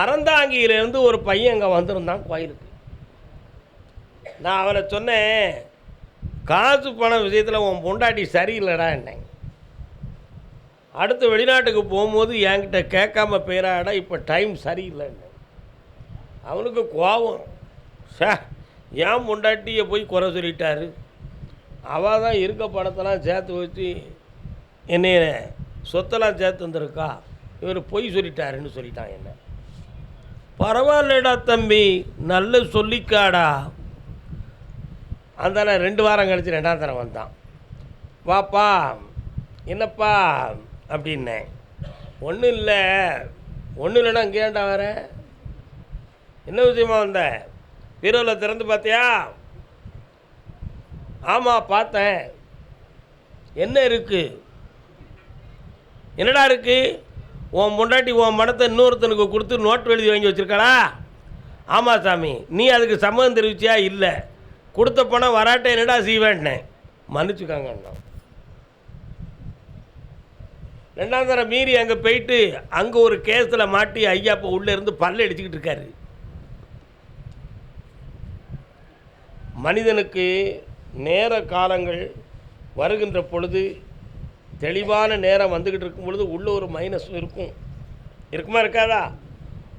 அறந்தாங்கியிலேருந்து ஒரு பையன் அங்கே வந்திருந்தான் கோயிலுக்கு. நான் அவனை சொன்னேன் காசு பணம் விஷயத்தில் உன் பொண்டாட்டி சரியில்லைடா என்னங்க. அடுத்து வெளிநாட்டுக்கு போகும்போது என்கிட்ட கேட்காம போயிடாடா இப்போ டைம் சரியில்லைன்னு அவனுக்கு கோபம் சே ஏன் பொண்டாட்டியை போய் குறை சொல்லிட்டாரு. அவள் தான் இருக்க பணத்தெல்லாம் சேர்த்து வச்சு என்னைய சொத்தெல்லாம் சேர்த்து வந்திருக்கா. இவர் பொய் சொல்லிட்டாருன்னு சொல்லிட்டான் என்ன. பரவாயில்லடா தம்பி நல்ல சொல்லிக்காடா. அந்த ரெண்டு வாரம் கழித்து ரெண்டாம் தரம் வந்தான். வாப்பா என்னப்பா அப்படின்னேன் ஒன்றும் இல்லை. ஒன்றும் இல்லைன்னா இங்கே ஏன்டா வர? என்ன விஷயமா வந்த? பீரோவில் திறந்து பார்த்தியா? ஆமாம் பார்த்தேன். என்ன இருக்குது என்னடா இருக்குது உன் முண்டாட்டி உன் பணத்தை இன்னொருத்தனுக்கு கொடுத்து நோட்டு எழுதி வாங்கி வச்சிருக்காளா? ஆமாம் சாமி நீ அதுக்கு சம்மதம் தெரிவிச்சியா? இல்லை. கொடுத்த பணம் வராட்ட என்னடா செய்வேன்னேன் மன்னிச்சுக்காங்கண்ணா ரெண்டாம் தரம் மீறி அங்கே போயிட்டு அங்கே ஒரு கேஸில் மாட்டி ஐயா இப்போ உள்ளே இருந்து பல்ல அடிச்சுக்கிட்டு இருக்காரு. மனிதனுக்கு நேர காலங்கள் வருகின்ற பொழுது தெளிவான நேரம் வந்துக்கிட்டு இருக்கும் பொழுது உள்ளே ஒரு மைனஸ் இருக்கும். இருக்குமா இருக்காதா?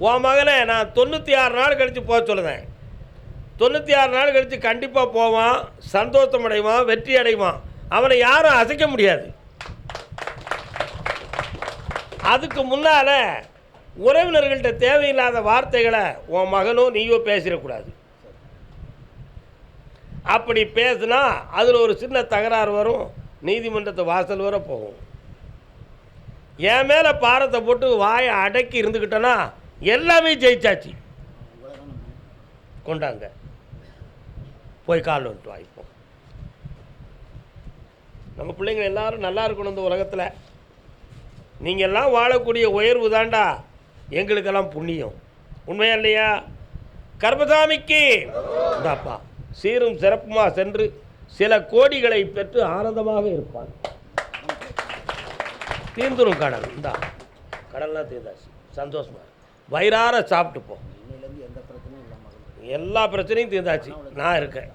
உன் மகனை நான் தொண்ணூற்றி ஆறு நாள் கழித்து போக சொல்லுதேன். தொண்ணூற்றி ஆறு நாள் கழித்து கண்டிப்பாக போவான் சந்தோஷம் அடைவான் வெற்றி அடைவான். அவனை யாரும் அசைக்க முடியாது. அதுக்கு முன்னால் உறவினர்கள்ட்ட தேவையில்லாத வார்த்தைகளை உன் மகனோ நீயோ பேசிடக்கூடாது. அப்படி பேசுனா அதில் ஒரு சின்ன தகராறு வரும். நீதிமன்றத்தை வாசல் வர போகும். என் மேலே பாரத்தை போட்டு வாயை அடக்கி இருந்துக்கிட்டோன்னா எல்லாமே ஜெயிச்சாச்சு. கொண்டாங்க. போய் கால் வந்துட்டு வாய்ப்போம் நம்ம பிள்ளைங்க எல்லாரும் நல்லா இருக்கணும் இந்த உலகத்தில். நீங்கள் எல்லாம் வாழக்கூடிய உயர்வு தாண்டா. எங்களுக்கெல்லாம் புண்ணியம். உண்மையா இல்லையா? கர்மசாமிக்கு. இந்தாப்பா சீரும் சிறப்புமா சென்று சில கோடிகளை பெற்று ஆனந்தமாக இருப்பான். தீர்ந்துரும் கடல். இந்தா கடல்லாம் தீர்ந்தாச்சு. சந்தோஷமா இரு. வயிறார சாப்பிட்டு போ. இன்னிலேருந்து எந்த பிரச்சனையும் இல்லாமல் இருக்கும் எல்லா பிரச்சனையும் தீர்ந்தாச்சு. நான் இருக்கேன்.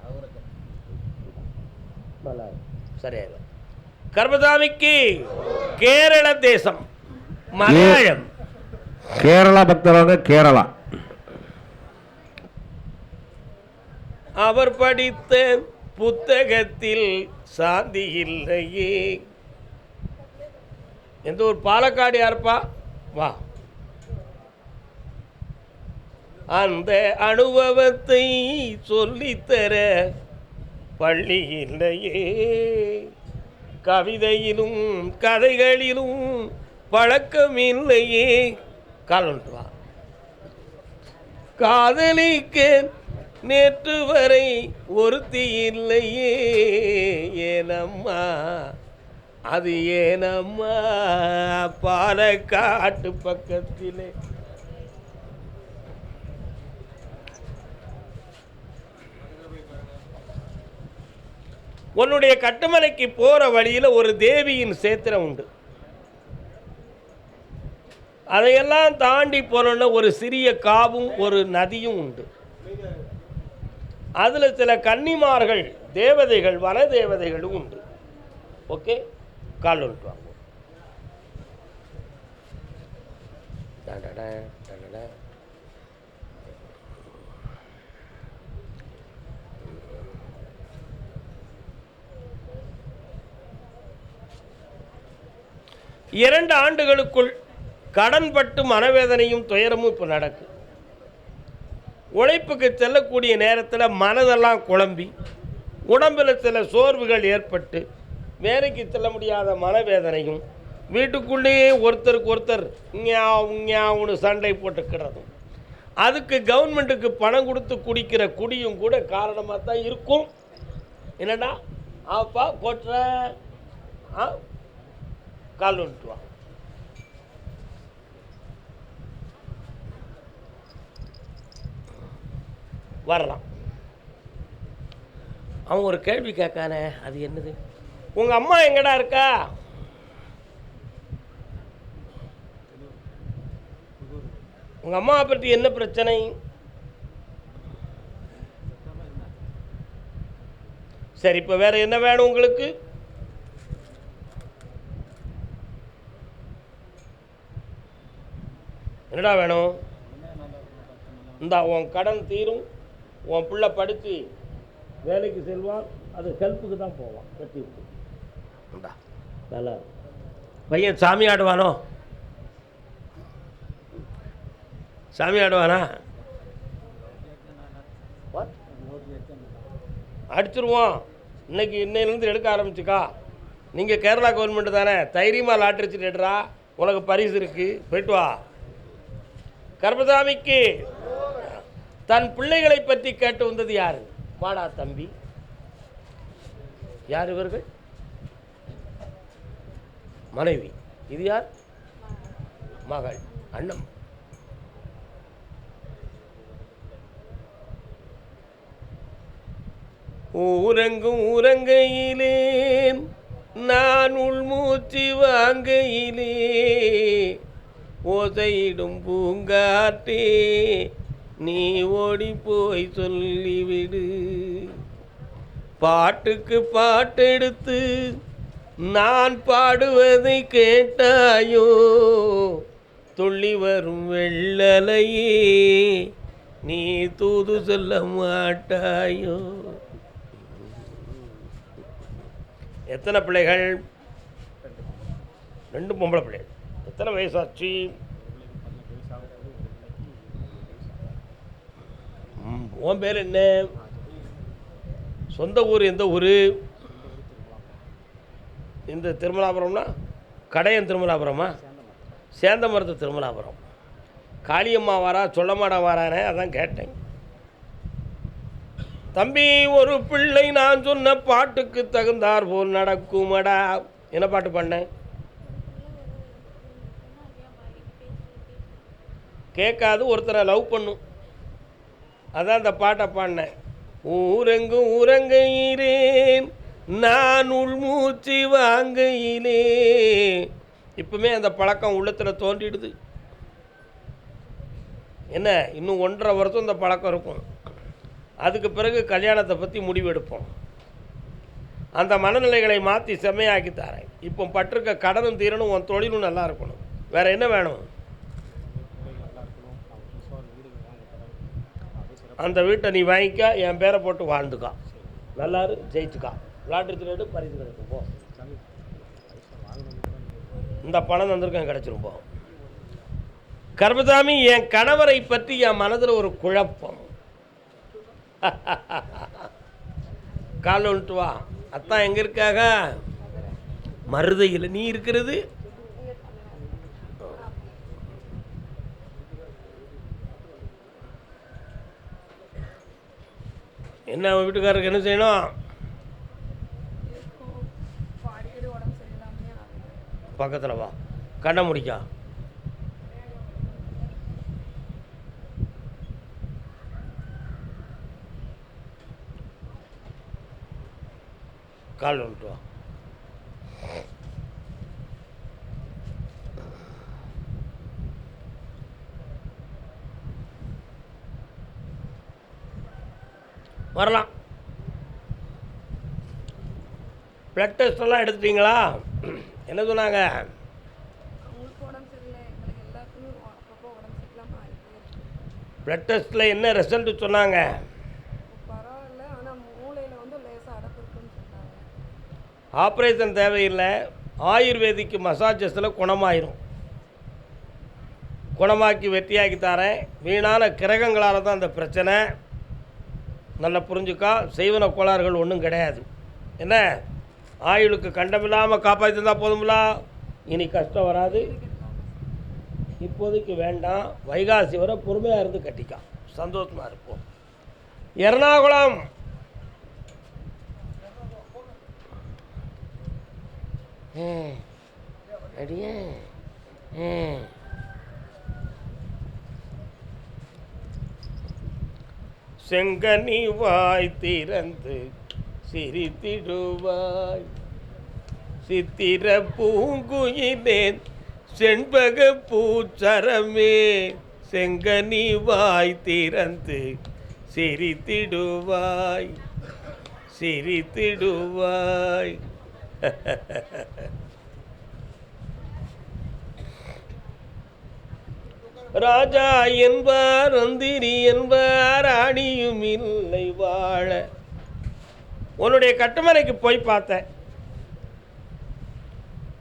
நல்லா. சரியாயிடும் கர்மசாமிக்கு கேரள தேசம். மலையாளம். கேரளா பக்தரவங்க கேரளா. அவர் படித்த புத்தகத்தில் சாந்தி இல்லையே. எந்த ஒரு பாலக்காடு யாருப்பா? வா. அந்த அனுபவத்தை சொல்லித்தர பள்ளி இல்லையே. கவிதையிலும் கதைகளிலும் பழக்கம் இல்லையே கால் வா. காதலிக்க நேற்று வரை ஒருத்தி இல்லையே ஏனம்மா? அது ஏனம்மா? பாலக்காட்டு பக்கத்திலே. உன்னுடைய கட்டுமலைக்கு போகிற வழியில் ஒரு தேவியின் சேத்திரம் உண்டு. அதையெல்லாம் தாண்டி போனோன்னா ஒரு சிறிய காவும் ஒரு நதியும் உண்டு. அதில் சில கன்னிமார்கள் தேவதைகள் வன தேவதைகளும் உண்டு. ஓகே? கால் வாங்க. இரண்டு ஆண்டுகளுக்குள் கடன்பட்டு மனவேதனையும் துயரமும் இப்போ நடக்கு. உழைப்புக்கு செல்லக்கூடிய நேரத்தில் மனதெல்லாம் குழம்பி உடம்பில் சில சோர்வுகள் ஏற்பட்டு வேலைக்கு செல்ல முடியாத மனவேதனையும் வீட்டுக்குள்ளேயே ஒருத்தருக்கு ஒருத்தர் இங்கே சண்டை போட்டுக்கிறதும் அதுக்கு கவர்மெண்ட்டுக்கு பணம் கொடுத்து குடிக்கிற குடியும் கூட காரணமாக தான் இருக்கும். என்னடா? ஆப்பா கொட்டுற? கால் வந்துட்டு வா வரலாம். அவன் ஒரு கேள்வி கேட்கானே அது என்னது? உங்கள் அம்மா எங்கடா இருக்கா? உங்கள் அம்மாவை பற்றி என்ன பிரச்சனை? சரி இப்போ வேற என்ன வேணும் உங்களுக்கு? என்னடா வேணும்? இந்தா உன் கடன் தீரும். உன் பிள்ளை படித்து வேலைக்கு செல்வான் அது ஹெல்ப்புக்கு தான் போவான் கட்டி விட்டு. நல்லா. பையன் சாமி ஆடுவானோ? சாமி ஆடுவானா? அடிச்சிருவோம் இன்னைக்கு இன்னையிலேருந்து எடுக்க ஆரம்பிச்சுக்கா. நீங்கள் கேரளா கவர்மெண்ட் தானே தைரியமாக லாட்டரி சீட் எடுறா. உனக்கு பரிசு இருக்குது போயிட்டு வா. கர்மசாமிக்கு தன் பிள்ளைகளை பற்றி கேட்டு வந்தது யார்? வாடா தம்பி. யார் இவர்கள்? மனைவி. இது யார்? மகள். அண்ணம். ஊரங்கும் ஊரங்கையிலே நான் உள்மூச்சு வாங்கையிலே ஓசையிடும் பூங்காற்றே நீ ஓடி போய் சொல்லிவிடு. பாட்டுக்கு பாட்டெடுத்து நான் பாடுவதை கேட்டாயோ? துள்ளி வரும் வெள்ளலையே நீ தூது சொல்ல மாட்டாயோ? எத்தனை பிள்ளைகள்? ரெண்டு பொம்பளை பிள்ளைகள் எத்தனை வயசாச்சு? உன் பேர் என்ன? சொந்த ஊர் எந்த ஊர்? இந்த திருமலாபுரம்னா? கடையன் திருமலாபுரமா? சேந்தமரத்து திருமலாபுரம். காளியம்மா வாரா சொல்லமாடா வாரானே அதான் கேட்டேன். தம்பி ஒரு பிள்ளை நான் சொன்ன பாட்டுக்கு தகுந்தார் போல் நடக்குமடா. என்ன பாட்டு பண்ணேன் கேட்காது ஒருத்தரை லவ் பண்ணும் அதான் அந்த பாட்டை பாடினேன். ஊரெங்கும் உறங்குகிறேன் நான் உள்மூச்சு வாங்கையிலே. இப்பவுமே அந்த பழக்கம் உள்ளத்தில் தோன்றிடுது. என்ன? இன்னும் ஒன்றரை வருஷம் இந்த பழக்கம் இருக்கும். அதுக்கு பிறகு கல்யாணத்தை பற்றி முடிவெடுப்போம். அந்த மனநிலைகளை மாற்றி செம்மையாக்கி தரேன். இப்போ பட்டிருக்க கடனும் தீரனும் உன் தொழிலும் நல்லா இருக்கணும். வேற என்ன வேணும்? அந்த வீட்டை நீ வாங்கிக்க என் பேரை போட்டு வாழ்ந்துக்கா. நல்லாரு ஜெயிச்சுக்கா. லாட்ரி திருடு பரிசு கிடைக்கும் போ. இந்த பணம் வந்திருக்கேன் கிடச்சிரும் போ. கர்மசாமி என் கணவரை பற்றி என் மனதில் ஒரு குழப்பம். கால் வந்துட்டு வா. அத்தான் எங்கே இருக்காக? மருதையில். நீ இருக்கிறது? என்ன அவன் வீட்டுக்காரருக்கு என்ன செய்யணும்? பக்கத்தில் வா. கண்ணை முடிக்கா. கால் வந்துட்டு வா வரலாம். பிளட் டெஸ்ட் எல்லாம் எடுத்துட்டீங்களா? என்ன சொன்னாங்க? பிளட் டெஸ்ட்டில் என்ன ரிசல்ட் சொன்னாங்க? ஆப்ரேஷன் தேவையில்லை. ஆயுர்வேதிக்கு மசாஜஸில் குணமாயிரும். குணமாக்கி வெற்றியாக்கி தரேன். வீணான கிரகங்களால் தான் அந்த பிரச்சனை. நல்லா புரிஞ்சுக்கா. செய்வன கோளாறுகள் ஒன்றும் கிடையாது. என்ன? ஆயுளுக்கு கண்டமில்லாமல் காப்பாற்றிருந்தா போதும்லா? இனி கஷ்டம் வராது. இப்போதைக்கு வேண்டாம். வைகாசி வரை பொறுமையாக இருந்து கட்டிக்கா. சந்தோஷமாக இருப்போம். எர்ணாகுளம். ஏ அடியே. ஏ செங்கனி வாய் திறந்து சிரித்திடுவாய். சித்திர பூங்குயிலேன் செண்பக பூச்சரமே செங்கனி வாய் திறந்து சிரித்திடுவாய். சிரித்திடுவாய். ராஜா என்பார் நந்தினி என்பார் அணியும் இல்லை வாழ. உன்னுடைய கட்டுமனைக்கு போய் பார்த்தேன்.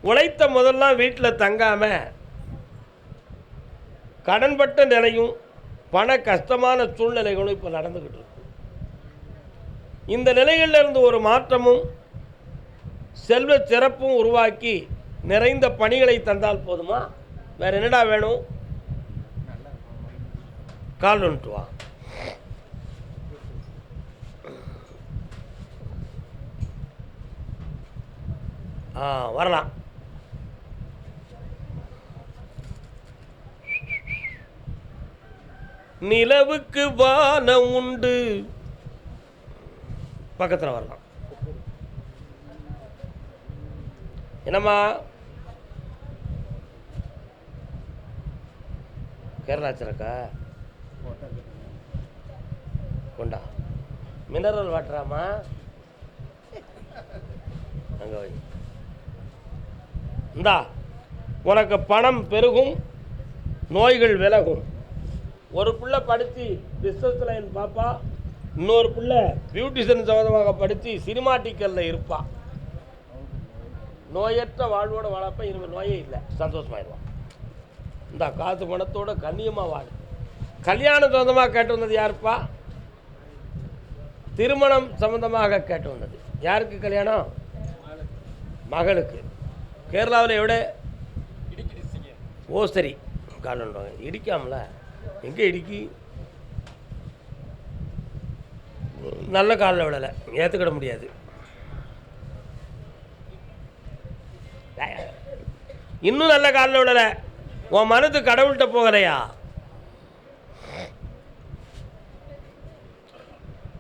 உழைத்த முதல்லாம் வீட்டில் தங்காம கடன்பட்ட நிலையும் பண கஷ்டமான சூழ்நிலைகளும் இப்போ நடந்துக்கிட்டு இருக்கு. இந்த நிலைகளில் இருந்து ஒரு மாற்றமும் செல்வ சிறப்பும் உருவாக்கி நிறைந்த பணிகளை தந்தால் போதுமா? வேறு என்னடா வேணும்? கால் வந்துட்டு வா. ஆ வரலாம். நிலவுக்கு வானம் உண்டு. பக்கத்தில் வரலாம். என்னம்மா? கேரளா வச்சிருக்கா கொண்டா மினரல் வாட்டராமா அங்கே வை. இந்தா உனக்கு பணம் பெருகும் நோய்கள் விலகும். ஒரு பிள்ளை படித்து பிஸ்னஸ் லைன் பாப்பா இன்னொரு பிள்ளை பியூட்டிஷியன் சம்மந்தமாக படித்து சினிமாட்டிக்கலில் இருப்பா. நோயற்ற வாழ்வோட வளர்ப்ப இனிமேல் நோயே இல்லை. சந்தோஷமாயிடுவான் இந்த காசு பணத்தோட கண்ணியமாக வாழு. கல்யாணம் சொந்தமாக கேட்டு வந்தது யாருப்பா? திருமணம் சம்பந்தமாக கேட்டு வந்தது. யாருக்கு கல்யாணம்? மகளுக்கு. கேரளாவில் எവിടെ? ஓ சரி காலன்றாங்க இடிக்காமல? எங்கே இடிக்கி? நல்ல காலில் விடலை. ஏற்றுக்கிட முடியாது. இன்னும் நல்ல காலில் விடலை. உன் மனது கடவுள்கிட்ட போகலையா?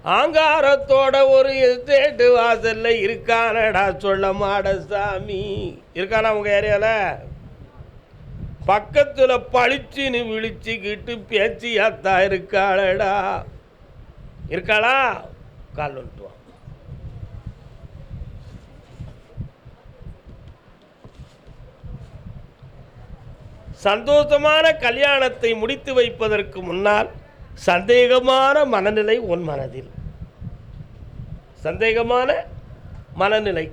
ஆங்காரத்தோட ஒரு எஸ்டேட்டு வாசல்ல இருக்கானடா சொல்ல மாட சாமி இருக்கானா உங்க ஏரியாவில் பக்கத்தில் பளிச்சுன்னு விழிச்சுக்கிட்டு பேச்சியாத்தா இருக்காளடா. இருக்காளா? கால் வந்துட்டு சந்தோஷமான கல்யாணத்தை முடித்து வைப்பதற்கு முன்னால் சந்தேகமான மனநிலை உன் மனதில். சந்தேகமான மனநிலை.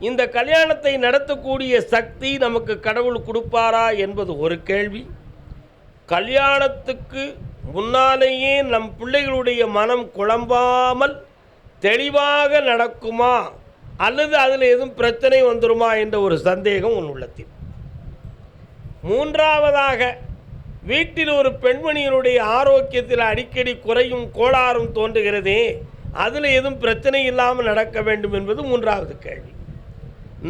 இந்த கல்யாணத்தை நடத்தக்கூடிய சக்தி நமக்கு கடவுள் கொடுப்பாரா என்பது ஒரு கேள்வி. கல்யாணத்துக்கு முன்னாலேயே நம் பிள்ளைகளுடைய மனம் குழம்பாமல் தெளிவாக நடக்குமா? அல்லது அதில் எதுவும் பிரச்சனை வந்துருமா என்ற ஒரு சந்தேகம் உன் உள்ளத்தில். மூன்றாவதாக வீட்டில் ஒரு பெண்மணியினுடைய ஆரோக்கியத்தில் அடிக்கடி குறையும் கோளாறும் தோன்றுகிறதே அதில் எதுவும் பிரச்சனை இல்லாமல் நடக்க வேண்டும் என்பது மூன்றாவது கேள்வி.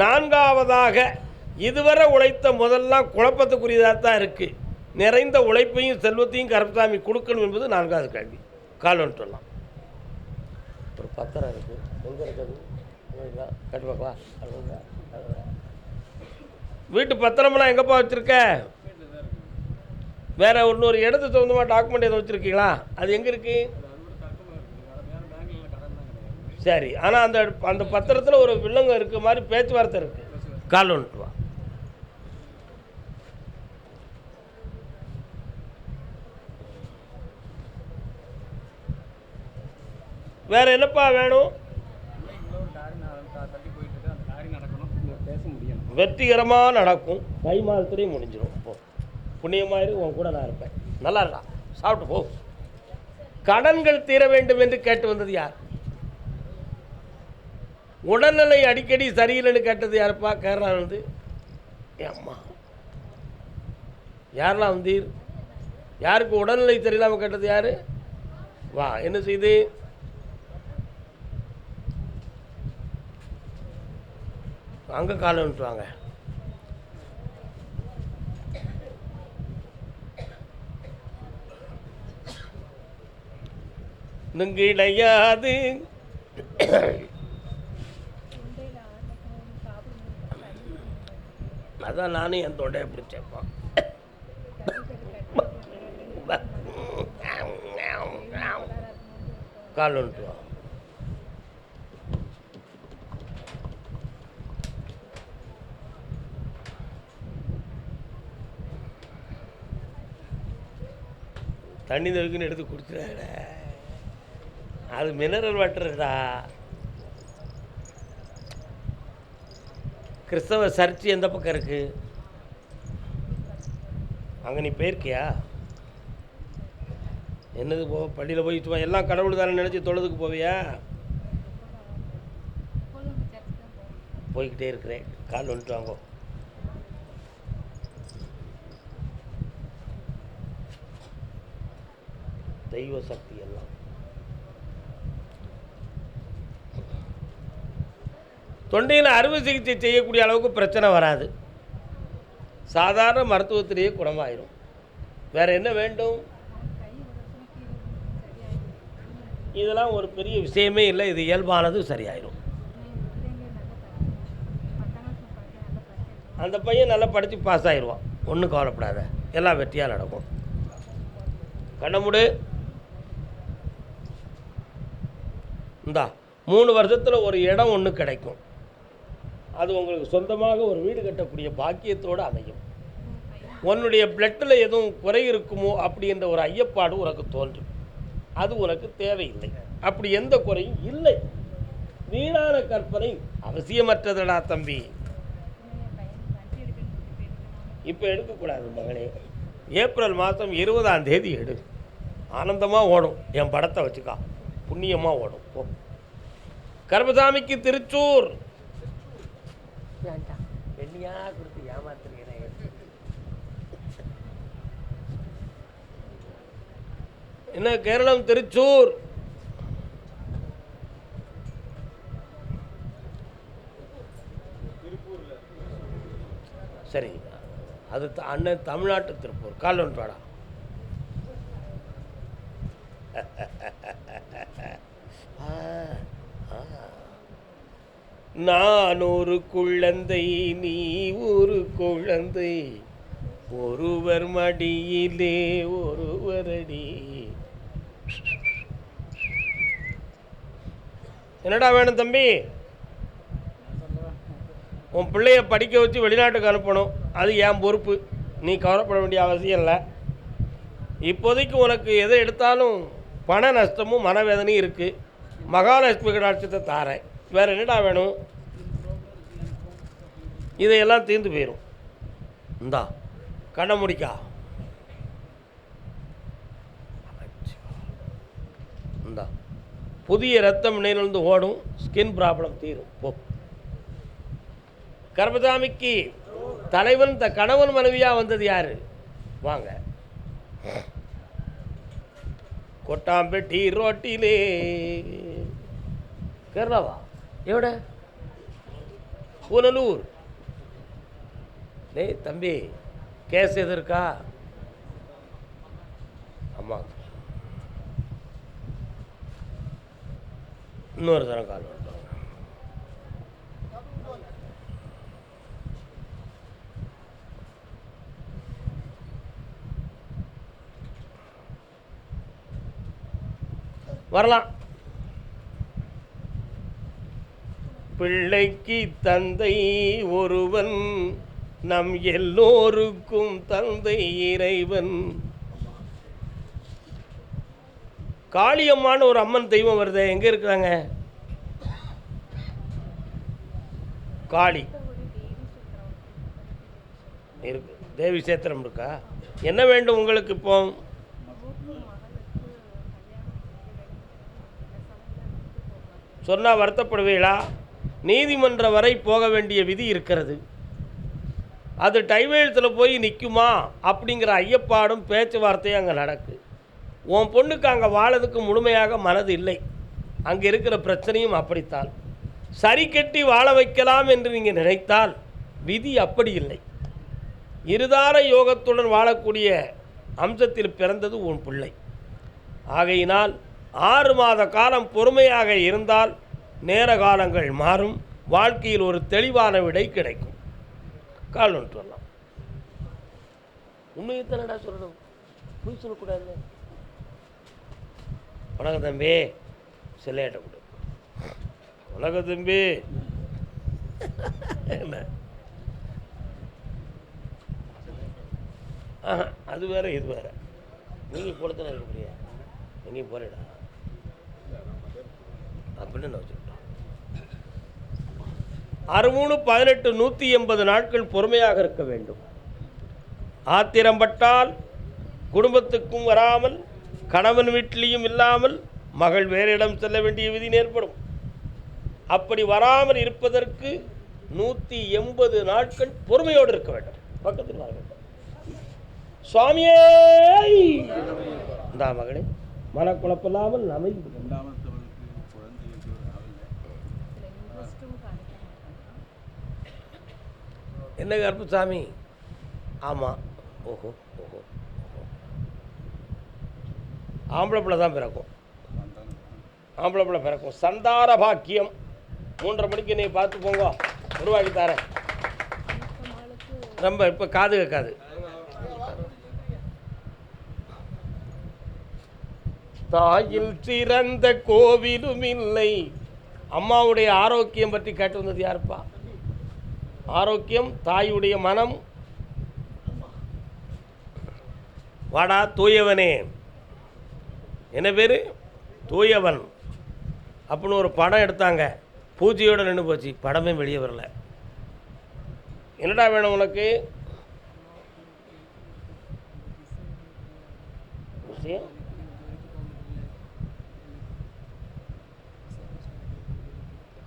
நான்காவதாக இதுவரை உழைத்த முதல்லாம் குழப்பத்துக்குரியதாக தான் இருக்குது நிறைந்த உழைப்பையும் செல்வத்தையும் கருப்பசாமி கொடுக்கணும் என்பது நான்காவது கேள்வி. கால் வந்துட்டு ஒரு பத்திரம் இருக்குது எங்கே இருக்குது? கட்டு பார்க்கலாம் வீட்டு பத்திரமெல்லாம் எங்கேப்பா வச்சுருக்க? வேற இன்னொரு இடத்து சொந்தமாக டாக்குமெண்ட் எதுவும் வச்சுருக்கீங்களா? அது எங்கே இருக்கு? சரி ஆனால் அந்த அந்த பத்திரத்தில் ஒரு வில்லங்கம் இருக்க மாதிரி பேச்சுவார்த்தை இருக்கு. கால் வந்துட்டு வா. வேற என்னப்பா வேணும்? வெற்றிகரமாக நடக்கும். கை மாதத்துலேயும் முடிஞ்சிடும் இப்போது புண்ணியமாயிரு உன் கூட நான் இருப்பேன். நல்லா இருக்கா? சாப்பிட்டு போ. கடன்கள் தீர வேண்டும் என்று கேட்டு வந்தது யார்? உடல்நிலை அடிக்கடி சரியில்லைன்னு கேட்டது யாருப்பா? கேரளா வந்து அம்மா. யாரெல்லாம் வந்தீர்? யாருக்கு உடல்நிலை சரியில்லாமல் கேட்டது யார்? வா என்ன செய்து? அங்கே காலை கிடையாது அதான் நானும் என் தொண்டையை பிடிச்சேப்பா கால் ஒன்று தண்ணி தடுக்குன்னு எடுத்து கொடுத்துறாடா அது மினரல் வாட்டர்டா கிறிஸ்தவ சர்ச் எந்த பக்கம் இருக்குது அங்கே நீ போயிருக்கியா? என்னது போ பள்ளியில் போய் சும்மா எல்லாம் கடவுள் தானே நினச்சி தொழுதுக்கு போவியா? போய்கிட்டே இருக்கிறேன். கால் வந்துட்டு வாங்கோ. தெய்வ சக்தி எல்லாம். தொண்டையில் அறுவை சிகிச்சை செய்யக்கூடிய அளவுக்கு பிரச்சனை வராது. சாதாரண மருத்துவத்திலேயே குணமாயிரும். வேறு என்ன வேண்டும்? இதெல்லாம் ஒரு பெரிய விஷயமே இல்லை. இது இயல்பானது சரியாயிரும். அந்த பையன் நல்லா படித்து பாஸ் ஆகிடுவான் ஒன்றும் கவலைப்படாத. எல்லாம் வெற்றியாக நடக்கும். கண்ணமுடு இந்தா மூணு வருஷத்தில் ஒரு இடம் ஒன்று கிடைக்கும். அது உங்களுக்கு சொந்தமாக ஒரு வீடு கட்டக்கூடிய பாக்கியத்தோடு அமையும். உன்னுடைய பிளட்டில் எதுவும் குறை இருக்குமோ அப்படின்ற ஒரு ஐயப்பாடு உனக்கு தோன்றும். அது உனக்கு தேவையில்லை. அப்படி எந்த குறையும் இல்லை. வீணான கற்பனை அவசியமற்றதடா தம்பி. இப்போ எடுக்கக்கூடாது மகளே ஏப்ரல் மாதம் இருபதாம் தேதி எடு. ஆனந்தமாக ஓடும். என் படத்தை வச்சுக்கா. புண்ணியமாக ஓடும். போ. கர்மசாமிக்கு திருச்சூர். வேண்டாம் வெள்ளியா கொடுத்து ஏமாத்துறீங்க என்ன கேரளம் திருச்சூர்? சரி அது அண்ணன் தமிழ்நாட்டு திருப்பூர் கால் ஒன்று ஆ, ஆ. நான் ஒரு குழந்தை நீ ஒரு குழந்தை. ஒருவர் மடியிலே ஒருவரடி. என்னடா வேணும் தம்பி? உன் பிள்ளைய படிக்க வச்சு வெளிநாட்டுக்கு அனுப்பணும். அது என் பொறுப்பு? நீ கவலைப்பட வேண்டிய அவசியம் இல்லை. இப்போதைக்கு உனக்கு எதை எடுத்தாலும் பண நஷ்டமும் மனவேதனையும் இருக்குது மகாலட்சுமி கடாட்சத்தை தாரேன். வேறு என்னடா வேணும்? இதையெல்லாம் தீர்ந்து போயிடும் இந்தா கண்ணை முடிக்கா. இந்தா புதிய ரத்தம் நிலந்து ஓடும் ஸ்கின் ப்ராப்ளம் தீரும். போ. கர்மதாமிக்கு தலைவன் த கணவன் மனைவியாக வந்தது யார்? வாங்க. கொட்டாம்பெட்டி ரோட்டிலே. கேரளாவா? எவட? கூனலூர் டேய் தம்பி கேஸ் எது இருக்கா? ஆமாம் இன்னொரு தரம் கால் வரலாம். பிள்ளைக்கு தந்தை ஒருவன் நம் எல்லோருக்கும் தந்தை இறைவன். காளியம்மான்னு ஒரு அம்மன் தெய்வம் வருது எங்க இருக்கிறாங்க? காளி. இருக்கு. தேவி சேத்திரம் இருக்கா? என்ன வேண்டும் உங்களுக்கு இப்போ? சொன்னால் வருத்தப்படுவீங்களா நீதிமன்றம் வரை போக வேண்டிய விதி இருக்கிறது. அது டைவேல்ஸில் போய் நிற்குமா அப்படிங்கிற ஐயப்பாடும் பேச்சுவார்த்தையும் அங்கே நடக்கு. உன் பொண்ணுக்கு அங்கே வாழதுக்கு முழுமையாக மனது இல்லை. அங்கே இருக்கிற பிரச்சனையும் அப்படித்தான். சரி கட்டி வாழ வைக்கலாம் என்று நீங்கள் நினைத்தால் விதி அப்படி இல்லை. இருதார யோகத்துடன் வாழக்கூடிய அம்சத்தில் பிறந்தது உன் பிள்ளை. ஆகையினால் ஆறு மாத காலம் பொறுமையாக இருந்தால் நேர காலங்கள் மாறும் வாழ்க்கையில் ஒரு தெளிவான விடை கிடைக்கும். கால் ஒன்று வரலாம். உண்மையை தானடா சொல்லணும்? பொய் சொல்லக்கூடாது வணக்கம் தம்பி சிலையாட்ட கொடு. உலக தம்பி. என்ன? ஆஹா, அது வேற இது வேற. நீங்கள் தானே இருக்க முடியாது எங்கேயும் போறேடா அப்படின்னு நான் வச்சுருக்கேன் அறுமூணு பதினெட்டு நூற்றி எண்பது நாட்கள் பொறுமையாக இருக்க வேண்டும். ஆத்திரம்பட்டால் குடும்பத்துக்கும் வராமல் கணவன் வீட்டிலையும் இல்லாமல் மகள் வேறு இடம் செல்ல வேண்டிய விதி ஏற்படும் அப்படி வராமல் இருப்பதற்கு நூற்றி எண்பது நாட்கள் பொறுமையோடு இருக்க வேண்டும். பக்கத்தில் வர வேண்டும் சுவாமியே! இந்த மகளே மனக்குழப்பம் இல்லாமல் என்ன கருப்புசாமி ஆமாம் ஓஹோ ஓஹோ ஓஹோ. ஆம்பளை பிள்ளை தான் பிறக்கும். ஆம்பளை பிள்ளை பிறக்கும். சந்தார பாக்கியம். மூன்றரை மணிக்கு நீ பார்த்து போங்க. உருவாக்கி தரேன். ரொம்ப இப்போ காது கேட்காது. தாயில் சிறந்த கோவிலும் இல்லை. அம்மாவுடைய ஆரோக்கியம் பற்றி கேட்டு வந்தது யாருப்பா? ஆரோக்கியம் தாயுடைய மனம். வாடா தூயவனே. என்ன பேர்? தூயவன். அப்படின்னு ஒரு படம் எடுத்தாங்க. பூஜையோடு நின்று போச்சு. படமே வெளியே வரல. என்னடா வேணும் உனக்கு? விஷயம்?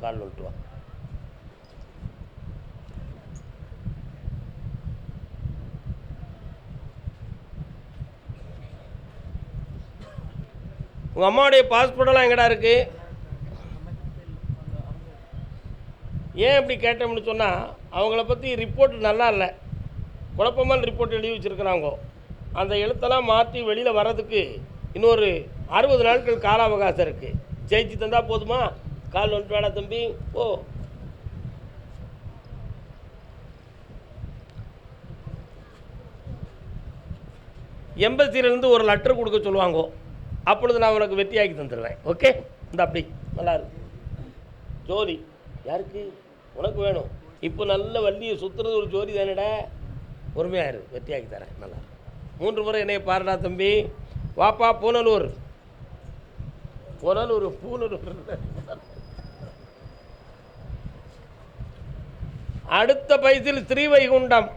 கால் வந்துட்டு வா. உங்கள் அம்மாவுடைய பாஸ்போர்ட்டெல்லாம் எங்கடா இருக்குது ஏன் இப்படி கேட்டோம்னு சொன்னால் அவங்கள பற்றி ரிப்போர்ட் நல்லா இல்லை. குழப்பமான ரிப்போர்ட் எழுதி வச்சுருக்குறாங்க. அந்த எழுத்தெல்லாம் மாற்றி வெளியில் வர்றதுக்கு இன்னொரு அறுபது நாட்கள் கால அவகாசம் இருக்குது ஜெயிச்சு தந்தால் போதுமா? கால் வந்துட்டு வேடா தம்பி. ஓ எம்பசிலேருந்து ஒரு லெட்டர் கொடுக்க சொல்லுவாங்க. அப்பொழுது நான் உனக்கு வெற்றியாக்கி தந்துடுவேன் ஓகே இந்த அப்படி. நல்லா இருக்கு ஜோதி யாருக்கு? உனக்கு வேணும். இப்போ நல்ல வள்ளியை சுற்றுறது ஒரு ஜோதி தானேடா. பொறுமையாக இரு. வெற்றியாக்கி தரேன். நல்லா மூன்று முறை என்னைய பாருடா தம்பி. வாப்பா பூனலூர். பூனலூர் பூனலூர். அடுத்த பைசில் ஸ்ரீவைகுண்டம்.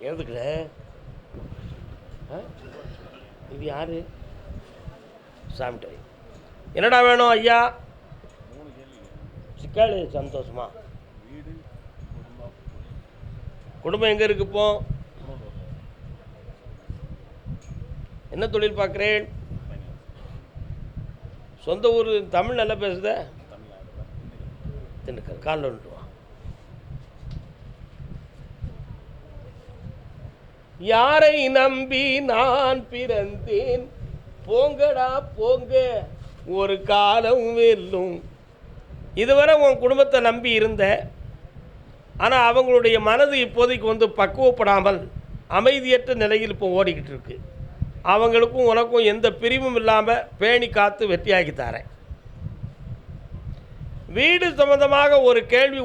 எதுக்குல இது யார்? சாமிட்டாய் என்னடா வேணும் ஐயா? சிக்காளு சந்தோஷமா. குடும்பம் எங்கே இருக்கு இப்போ? என்ன தொழில் பார்க்குறேன் சொந்த ஊர் தமிழ் நல்லா பேசுத? திண்டுக்கல் காலில் வந்துட்டு வா யாரை நம்பி நான் பிறந்தேன்? போங்கடா போங்க. ஒரு காலம் வெல்லும். இதுவரை உன் குடும்பத்தை நம்பி இருந்த ஆனால் அவங்களுடைய மனது இப்போதைக்கு வந்து பக்குவப்படாமல் அமைதியற்ற நிலையில் இப்போ ஓடிக்கிட்டு இருக்கு. அவங்களுக்கும் உனக்கும் எந்த பிரிவும் இல்லாமல் பேணி காத்து வெற்றியாக்கி தரேன். வீடு சம்பந்தமாக ஒரு கேள்வி